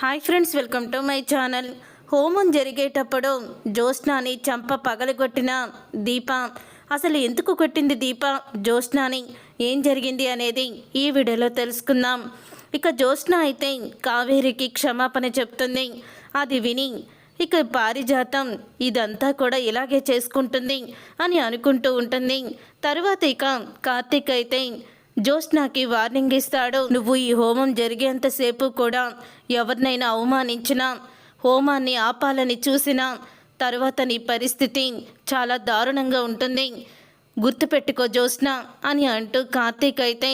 Hi friends welcome to my channel. హోమం జరిగేటప్పుడు జ్యోత్స్నాని చంప పగలగొట్టిన దీప. అసలు ఎందుకు కొట్టింది దీప? జ్యోత్స్నాని ఏం జరిగింది అనేది ఈ వీడియోలో తెలుసుకుందాం. ఇక జ్యోత్స్న అయితే కావేరికి క్షమాపణ చెప్తుంది. అది విని ఇక పారిజాతం ఇదంతా కూడా ఇలాగే చేసుకుంటుంది అని అనుకుంటూ ఉంటుంది. తరువాత ఇక కార్తీక్ అయితే జ్యోత్స్నాకి వార్నింగ్ ఇస్తాడు. నువ్వు ఈ హోమం జరిగేంతసేపు కూడా ఎవరినైనా అవమానించినా హోమాన్ని ఆపాలని చూసినా తర్వాత నీ పరిస్థితి చాలా దారుణంగా ఉంటుంది. గుర్తుపెట్టుకో జ్యోత్స్న అని అంటూ కార్తీక్ అయితే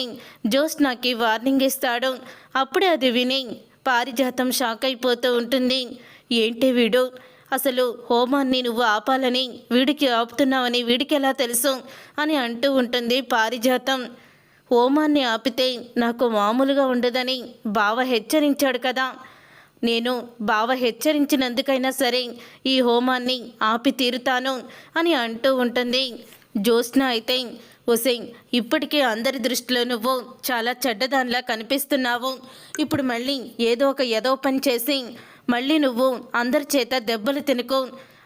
జ్యోత్స్నాకి వార్నింగ్ ఇస్తాడు. అప్పుడే అది విని పారిజాతం షాక్ అయిపోతూ ఉంటుంది. ఏంటి వీడు? అసలు హోమాన్ని నువ్వు ఆపాలని వీడికి ఆపుతున్నావని వీడికి ఎలా తెలుసు? అని అంటూ ఉంటుంది పారిజాతం. హోమాన్ని ఆపితే నాకు మామూలుగా ఉండదని బావ హెచ్చరించాడు కదా. నేను బావ హెచ్చరించినందుకైనా సరే ఈ హోమాన్ని ఆపి తీరుతాను అని అంటూ ఉంటుంది. జ్యోత్స్న అయితే ఒసే ఇప్పటికే అందరి దృష్టిలో నువ్వు చాలా చెడ్డదానిలా కనిపిస్తున్నావు. ఇప్పుడు మళ్ళీ ఏదో ఒక ఏదో పని చేసి మళ్ళీ నువ్వు అందరి చేత దెబ్బలు తినుకో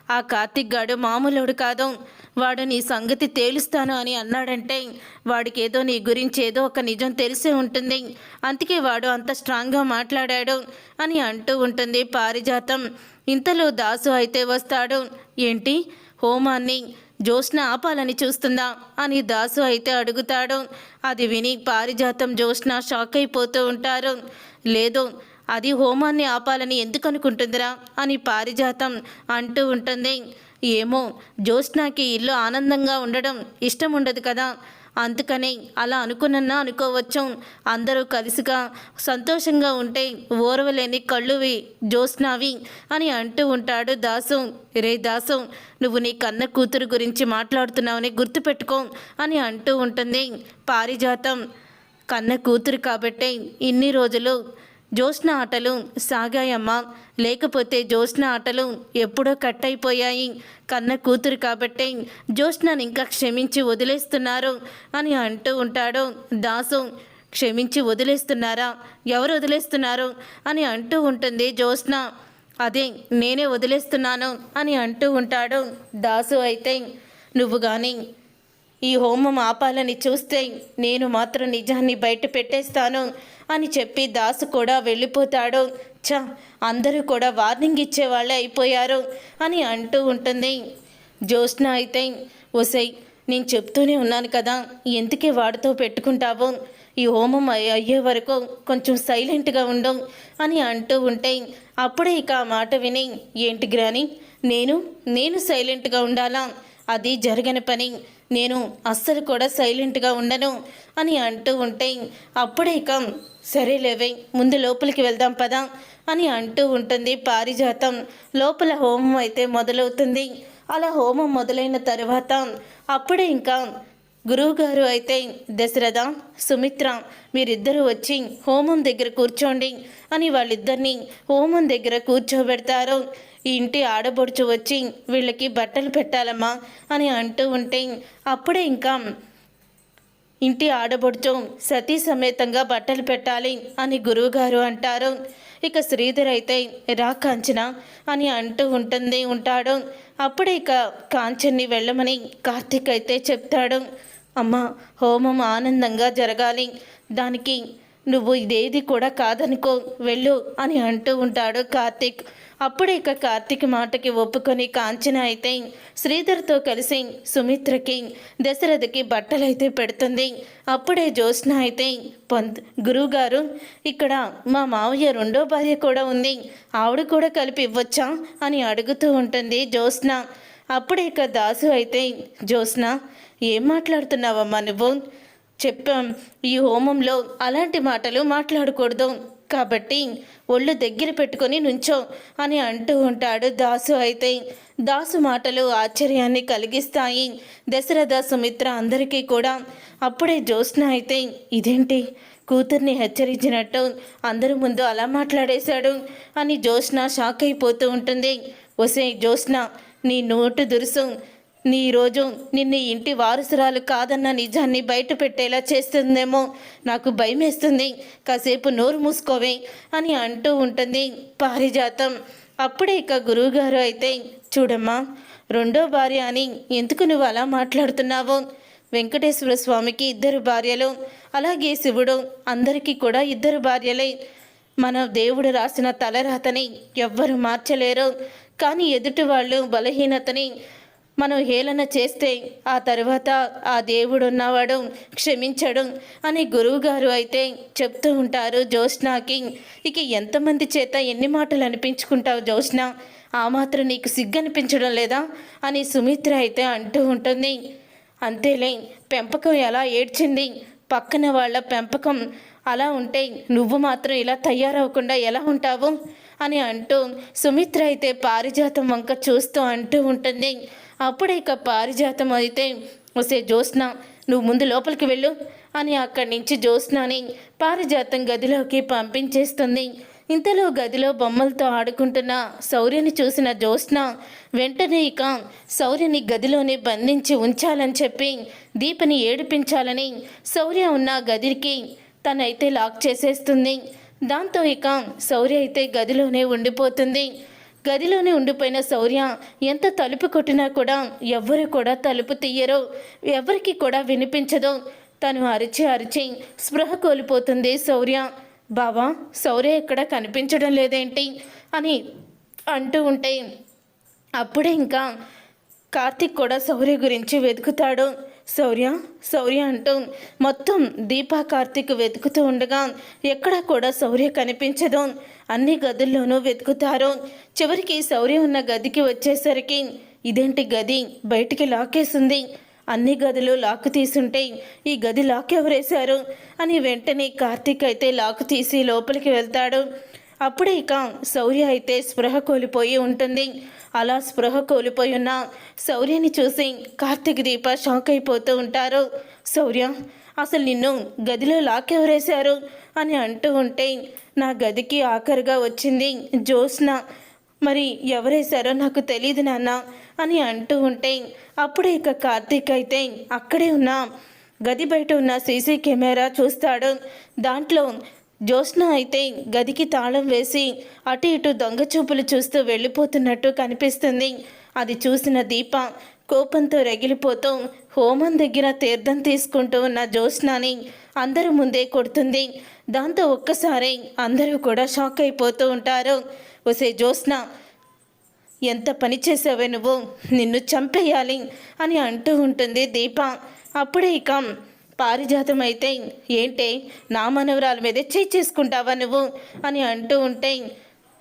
ఆ కార్తిక్ గాడు మామూలుడు కాదు. వాడు నీ సంగతి తేలుస్తాను అని అన్నాడంటే వాడికి ఏదో నీ గురించి ఏదో ఒక నిజం తెలిసే ఉంటుంది. అందుకే వాడు అంత స్ట్రాంగ్గా మాట్లాడాడు అని అంటూ ఉంటుంది పారిజాతం. ఇంతలో దాసు అయితే వస్తాడు. ఏంటి? హోమాన్ని జోష్ణ ఆపాలని చూస్తుందా? అని దాసు అయితే అడుగుతాడు. అది విని పారిజాతం జోష్ణ షాక్ అయిపోతూ ఉంటారు. లేదు అది హోమాన్ని ఆపాలని ఎందుకు అనుకుంటుందిరా అని పారిజాతం అంటూ ఉంటుంది. ఏమో జ్యోత్స్నాకి ఇల్లు ఆనందంగా ఉండడం ఇష్టం ఉండదు కదా? అందుకనే అలా అనుకున్నా అనుకోవచ్చు. అందరూ కలిసిగా సంతోషంగా ఉంటే ఓర్వలేని కళ్ళువి జ్యోత్స్నావి అని అంటూ ఉంటాడు దాసు. రే దాసు నువ్వు నీ కన్న కూతురు గురించి మాట్లాడుతున్నావని గుర్తుపెట్టుకో అని అంటూ ఉంటుంది. పారిజాతం కన్న కూతురు కాబట్టే ఇన్ని రోజులు జ్యోత్స్న ఆటలు సాగాయమ్మా. లేకపోతే జ్యోత్స్న ఆటలు ఎప్పుడో కట్ అయిపోయాయి కన్న కూతురు కాబట్టి జ్యోత్స్నని ఇంకా క్షమించి వదిలేస్తున్నారు అని అంటూ ఉంటాడు. దాసు క్షమించి వదిలేస్తున్నారా? ఎవరు వదిలేస్తున్నారు? అని అంటూ ఉంటుంది జ్యోత్స్న. అదే నేనే వదిలేస్తున్నాను అని అంటూ ఉంటాడు. దాసు అయితే నువ్వు కానీ ఈ హోమం ఆపాలని చూస్తే నేను మాత్రం నిజాన్ని బయట పెట్టేస్తాను అని చెప్పి దాసు కూడా వెళ్ళిపోతాడు. చ అందరూ కూడా వార్నింగ్ ఇచ్చేవాళ్ళే అయిపోయారు అని అంటూ ఉంటుంది. జ్యోత్స్న అయితే ఒసై నేను చెప్తూనే ఉన్నాను కదా ఎందుకే వాడితో పెట్టుకుంటావు? ఈ హోమం అయ్యే వరకు కొంచెం సైలెంట్గా ఉండు అని అంటూ ఉంటే అప్పుడే ఇక ఆ మాట విని ఏంటి గ్రాని నేను నేను సైలెంట్గా ఉండాలా? అది జరగని పని. నేను అస్సలు కూడా సైలెంట్గా ఉండను అని అంటూ ఉంటే అప్పుడే ఇక సరేలేవే ముందు లోపలికి వెళ్దాం పదా అని అంటూ ఉంటుంది పారిజాతం. లోపల హోమం అయితే మొదలవుతుంది. అలా హోమం మొదలైన తర్వాత అప్పుడే ఇంకా గురువుగారు అయితే దశరథ సుమిత్ర మీరిద్దరూ వచ్చి హోమం దగ్గర కూర్చోండి అని వాళ్ళిద్దరిని హోమం దగ్గర కూర్చోబెడతారు. ఈ ఇంటి ఆడబొడుచు వచ్చి వీళ్ళకి బట్టలు పెట్టాలమ్మా అని అంటూ ఉంటే అప్పుడే ఇంకా ఇంటి ఆడబొడుచు సతీ సమేతంగా బట్టలు పెట్టాలి అని గురువుగారు అంటారు. ఇక శ్రీధర్ అయితే రా కాంచన అని అంటూ ఉంటుంది ఉంటాడు. అప్పుడే ఇక కాంచన్ని వెళ్ళమని కార్తీక్ అయితే చెప్తాడు. అమ్మ హోమం ఆనందంగా జరగాలి. దానికి నువ్వు ఇదేది కూడా కాదనుకో వెళ్ళు అని అంటూ ఉంటాడు కార్తీక్. అప్పుడే ఇక కార్తీక్ మాటకి ఒప్పుకొని కాంచన అయితే శ్రీధర్తో కలిసి సుమిత్రకి దశరథకి బట్టలైతే పెడుతుంది. అప్పుడే జ్యోత్స్న అయితే పంత్ గురువుగారు ఇక్కడ మా మావయ్య రెండో భార్య కూడా ఉంది. ఆవిడ కూడా కలిపి ఇవ్వచ్చా? అని అడుగుతూ ఉంటుంది జ్యోత్స్న. అప్పుడే ఇక దాసు అయితే జ్యోత్స్న ఏం మాట్లాడుతున్నావమ్మా నువ్వు? చెప్పాం ఈ హోమంలో అలాంటి మాటలు మాట్లాడకూడదు. కాబట్టి ఒళ్ళు దగ్గర పెట్టుకొని నుంచో అని అంటూ ఉంటాడు దాసు అయితే. దాసు మాటలు ఆశ్చర్యాన్ని కలిగిస్తాయి. దశరథ సుమిత్ర అందరికీ కూడా. అప్పుడే జ్యోత్స్న అయితే ఇదేంటి? కూతుర్ని హెచ్చరించినట్టు అందరి ముందు అలా మాట్లాడేశాడు అని జ్యోత్స్న షాక్ అయిపోతూ ఉంటుంది. ఒసే జ్యోత్స్న నీ నోటు దురుసు. నీ రోజు నిన్ను ఇంటి వారసురాలు కాదన్న నిజాన్ని బయట పెట్టేలా చేస్తుందేమో నాకు భయమేస్తుంది. కాసేపు నోరు మూసుకోవే అని అంటూ ఉంటుంది పారిజాతం. అప్పుడే ఇక గురువుగారు అయితే చూడమ్మా రెండో భార్య అని ఎందుకు నువ్వు అలా మాట్లాడుతున్నావు? వెంకటేశ్వర స్వామికి ఇద్దరు భార్యలు అలాగే శివుడు అందరికీ కూడా ఇద్దరు భార్యలే. మన దేవుడు రాసిన తలరాతని ఎవ్వరు మార్చలేరు. కానీ ఎదుటి వాళ్ళు బలహీనతని మనం హేళన చేస్తే ఆ తర్వాత ఆ దేవుడు ఉన్నవాడు క్షమించడు అని గురువుగారు అయితే చెప్తూ ఉంటారు జ్యోత్స్నాకి. ఇక ఎంతమంది చేత ఎన్ని మాటలు అనిపించుకుంటావు జ్యోత్స్న? ఆ మాత్రం నీకు సిగ్గనిపించడం లేదా? అని సుమిత్ర అయితే అంటూ ఉంటుంది. అంతేలే పెంపకం ఎలా ఏడ్చింది? పక్కన వాళ్ళ పెంపకం అలా ఉంటే నువ్వు మాత్రం ఇలా తయారవకుండా ఎలా ఉంటావు? అని అంటూ సుమిత్ర అయితే పారిజాతం వంక చూస్తూ అంటూ ఉంటుంది. అప్పుడే ఇక పారిజాతం అయితే వసే జ్యోత్స్న నువ్వు ముందు లోపలికి వెళ్ళు అని అక్కడి నుంచి జ్యోత్స్నాని పారిజాతం గదిలోకి పంపించేస్తుంది. ఇంతలో గదిలో బొమ్మలతో ఆడుకుంటున్న శౌర్యని చూసిన జ్యోత్స్న వెంటనే ఇక శౌర్యని గదిలోనే బంధించి ఉంచాలని చెప్పి దీపని ఏడిపించాలని శౌర్య ఉన్న గదికి తనైతే లాక్ చేసేస్తుంది. దాంతో ఇక శౌర్య అయితే గదిలోనే ఉండిపోతుంది. గదిలోనే ఉండిపోయిన శౌర్య ఎంత తలుపు కొట్టినా కూడా ఎవ్వరు కూడా తలుపు తీయరో. ఎవరికి కూడా వినిపించదు. తను అరిచి అరిచి స్పృహ కోల్పోతుంది శౌర్య. బావా శౌర్య ఎక్కడ కనిపించడం లేదేంటి? అని అంటూ ఉంటే అప్పుడే ఇంకా కార్తిక్ కూడా శౌర్య గురించి వెతుకుతాడు. శౌర్య శౌర్య అంటూ మొత్తం దీపా కార్తిక్ వెతుకుతూ ఉండగా ఎక్కడా కూడా శౌర్య కనిపించదు. అన్ని గదుల్లోనూ వెతుకుతారు. చివరికి శౌర్య ఉన్న గదికి వచ్చేసరికి ఇదేంటి గది? బయటికి లాకేసింది. అన్ని గదులు లాక్ తీసుంటే ఈ గది లాక్ ఎవరేశారు? అని వెంటనే కార్తీక్ అయితే లాక్ తీసి లోపలికి వెళ్తాడు. అప్పుడే ఇక శౌర్య అయితే స్పృహ కోల్పోయి ఉంటుంది. అలా స్పృహ కోల్పోయి ఉన్న శౌర్యని చూసి కార్తీక్ దీప షాక్ అయిపోతూ ఉంటారు. శౌర్య అసలు నిన్ను గదిలో లాకెవరేశారు? అని అంటూ ఉంటే నా గదికి ఆఖరిగా వచ్చింది జ్యోత్స్న. మరి ఎవరేశారో నాకు తెలియదు నాన్న అని అంటూ ఉంటే అప్పుడే ఇక కార్తీక్ అయితే అక్కడే ఉన్న గది బయట ఉన్న సీసీ కెమెరా చూస్తాడు. దాంట్లో జ్యోత్స్న అయితే గదికి తాళం వేసి అటు ఇటు దొంగ చూపులు చూస్తూ వెళ్ళిపోతున్నట్టు కనిపిస్తుంది. అది చూసిన దీప కోపంతో రగిలిపోతూ హోమం దగ్గర తీర్థం తీసుకుంటూ ఉన్న జ్యోత్స్నాని అందరి ముందే కొడుతుంది. దాంతో ఒక్కసారి అందరూ కూడా షాక్ అయిపోతూ ఉంటారు. ఒసే జ్యోత్స్న ఎంత పని చేసావే నువ్వు? నిన్ను చంపేయాలి అని అంటూ ఉంటుంది దీప. అప్పుడే ఇక పారిజాతం అయితే ఏంటే నా మనవరాల మీదే చేయి చేసుకుంటావా నువ్వు? అని అంటూ ఉంటే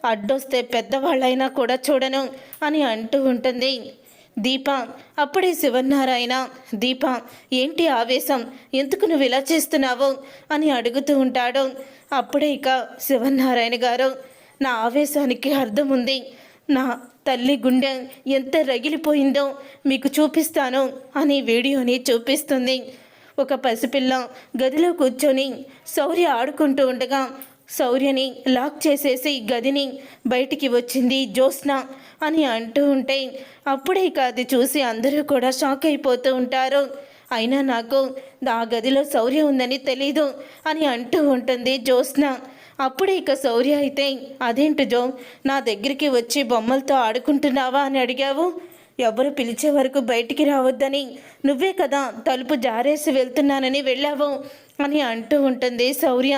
అడ్డొస్తే పెద్దవాళ్ళైనా కూడా చూడను అని అంటూ ఉంటుంది. దీప అప్పుడే శివనారాయణ దీప ఏంటి ఆవేశం? ఎందుకు నువ్వు ఇలా చేస్తున్నావు? అని అడుగుతూ ఉంటాడు. అప్పుడే ఇక శివనారాయణ గారు నా ఆవేశానికి అర్థం ఉంది నా తల్లి గుండె ఎంత రగిలిపోయిందో మీకు చూపిస్తాను అని వీడియోని చూపిస్తుంది. ఒక పసిపిల్ల గదిలో కూర్చొని శౌర్య ఆడుకుంటూ ఉండగా శౌర్యని లాక్ చేసేసి గదిని బయటికి వచ్చింది జ్యోత్స్న అని అంటూ ఉంటే అప్పుడే కాదు అది చూసి అందరూ కూడా షాక్ అయిపోతూ ఉంటారు. అయినా నాకు ఆ గదిలో శౌర్య ఉందని తెలీదు అని అంటూ ఉంటుంది జ్యోత్స్న. అప్పుడే ఇక శౌర్య అయితే అదేంటి జో నా దగ్గరికి వచ్చి బొమ్మలతో ఆడుకుంటున్నావా? అని అడిగావు. ఎవరు పిలిచే వరకు బయటికి రావద్దని నువ్వే కదా తలుపు జారేసి వెళ్తున్నానని వెళ్ళావు అని అంటూ ఉంటుంది శౌర్య.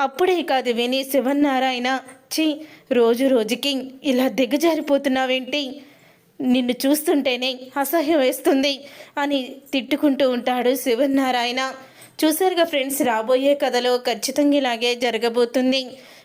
అప్పుడే కాదు విని శివన్నారాయణ చి రోజు రోజుకి ఇలా దిగజారిపోతున్నావేంటి? నిన్ను చూస్తుంటేనే అసహ్యం వేస్తుంది అని తిట్టుకుంటూ ఉంటాడు శివన్నారాయణ. చూసారుగా ఫ్రెండ్స్ రాబోయే కథలో ఖచ్చితంగా ఇలాగే జరగబోతుంది.